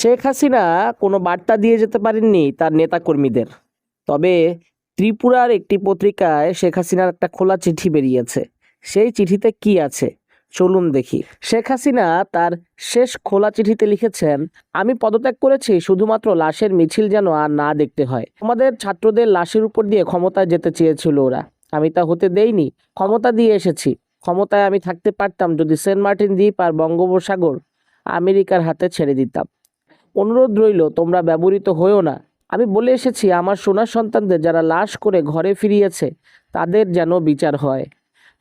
শেখ হাসিনা কোনো বার্তা দিয়ে যেতে পারেননি তার নেতাকর্মীদের। তবে ত্রিপুরার একটি পত্রিকায় শেখ হাসিনার একটা খোলা চিঠি বেরিয়েছে। সেই চিঠিতে কি আছে? চলুন দেখি। শেখ হাসিনা তার শেষ খোলা চিঠিতে লিখেছেন, আমি পদত্যাগ করেছি শুধুমাত্র লাশের মিছিল যেন আর না দেখতে হয়। আমাদের ছাত্রদের লাশের উপর দিয়ে ক্ষমতায় যেতে চেয়েছিল ওরা। আমি তা হতে দেইনি। ক্ষমতা দিয়ে এসেছি। ক্ষমতায় আমি থাকতে পারতাম যদি সেন্ট মার্টিন দ্বীপ আর বঙ্গোপসাগর আমেরিকার হাতে ছেড়ে দিতাম। অনুরোধ রইল, তোমরা ব্যবহৃত হয়েও না। আমি বলে এসেছি, আমার সোনা সন্তানদের যারা লাশ করে ঘরে ফিরিয়েছে, তাদের যেন বিচার হয়।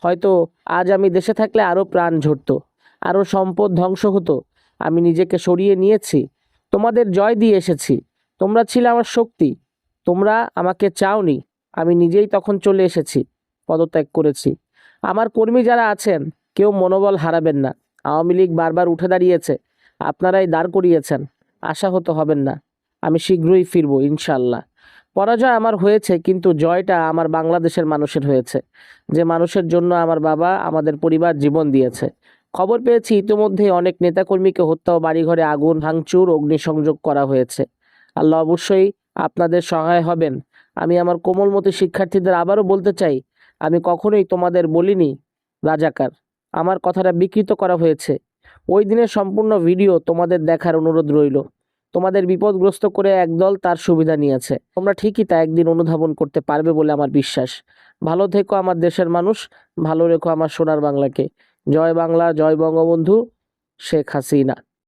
হয়তো আজ আমি দেশে থাকলে আরও প্রাণ ঝরতো আরও সম্পদ ধ্বংস হতো। আমি নিজেকে সরিয়ে নিয়েছি। তোমাদের জয় দিয়ে এসেছি। তোমরা ছিলে আমার শক্তি। তোমরা আমাকে চাওনি। আমি নিজেই তখন চলে এসেছি, পদত্যাগ করেছি। আমার কর্মী যারা আছেন, কেউ মনোবল হারাবেন না। আওয়ামী লীগ বারবার উঠে দাঁড়িয়েছে। আপনারাই দাঁড় করিয়েছেন। আশাহত হবেন না। আমি শীঘ্রই ফিরব ইনশাল্লাহ পরাজয় আমার হয়েছে, কিন্তু জয়টা আমার বাংলাদেশের মানুষের হয়েছে। যে মানুষের জন্য আমার বাবা আমাদের পরিবার জীবন দিয়েছে। খবর পেয়েছি, ইতিমধ্যে অনেক নেতাকর্মীকে হত্যা ও বাড়িঘরে আগুন, ভাঙচুর, অগ্নিসংযোগ করা হয়েছে। আল্লাহ অবশ্যই আপনাদের সহায় হবেন। আমি আমার কোমলমতি শিক্ষার্থীদের আবারও বলতে চাই, আমি কখনোই তোমাদের বলিনি, রাজাকার। আমার কথাটা বিকৃত করা হয়েছে। ওই দিনের সম্পূর্ণ ভিডিও তোমাদের দেখার অনুরোধ রইল। তোমাদের বিপদগ্রস্ত করে একদল তার সুবিধা নিয়েছে। তোমরা ঠিকই তা একদিন অনুধাবন করতে পারবে বলে আমার বিশ্বাস। ভালো থেকো আমার দেশের মানুষ, ভালো রেখো আমার সোনার বাংলাকে। জয় বাংলা, জয় বঙ্গবন্ধু, শেখ হাসিনা।